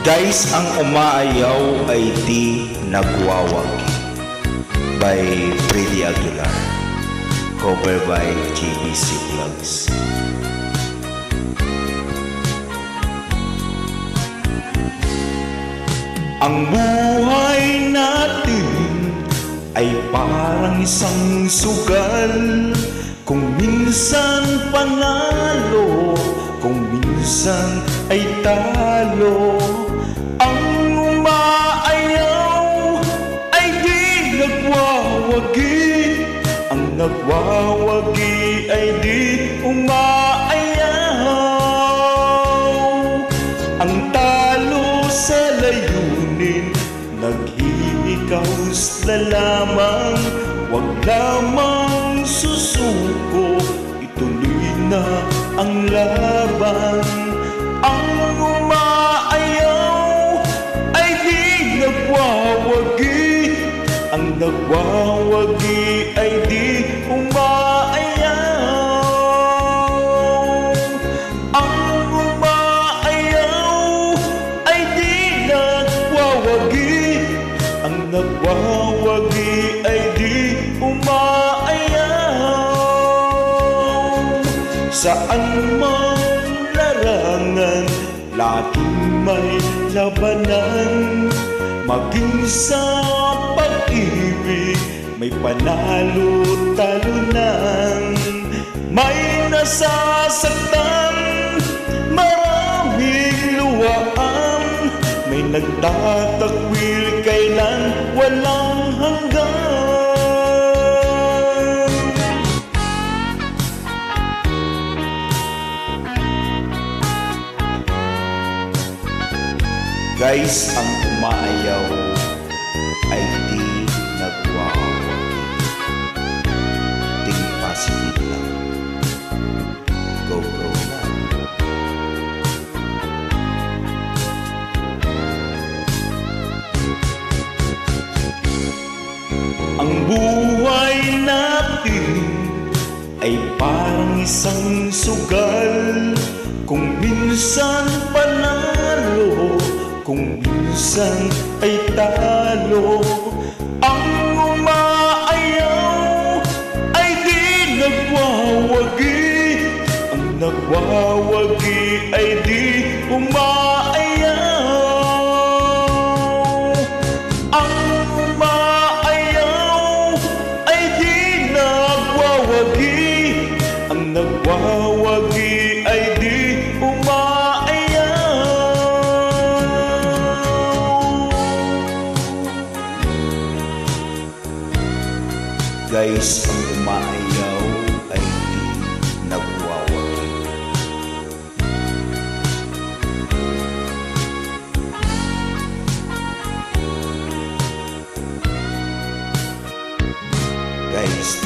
Guys, ang umaayaw ay di nagwawagi by Freddy Aguilar. Cover by GBC Vlogs. Ang buhay natin ay parang isang sugal Kung minsan panalo, minsan ay talo Ang umaayaw ay di nagwawagi. Ang nagwawagi ay di umaayaw. Ang talo sa layunin Naghihikaos na lamang. Huwag lamang susuko Ituloy na ang laban Ang nagwawagi ay di umaayaw. Ang umaayaw ay di nagwawagi. Ang nagwawagi ay di umaayaw. Saan man larangan Laging may labanan. Maging sa May panalo talunan May nasasaktan Maraming luwaan May nagtatakwil kailan walang hanggan. Guys, ang umaayaw buhay natin ay parang isang sugal. Kung minsan panalo, kung minsan ay talo Ang umaayaw ay di nagwawagi. Ang nagwawagi ay di umaayaw nagwawagi ay di umaayaw. Guys, ang umaayaw ay di nagwawagi. Guys,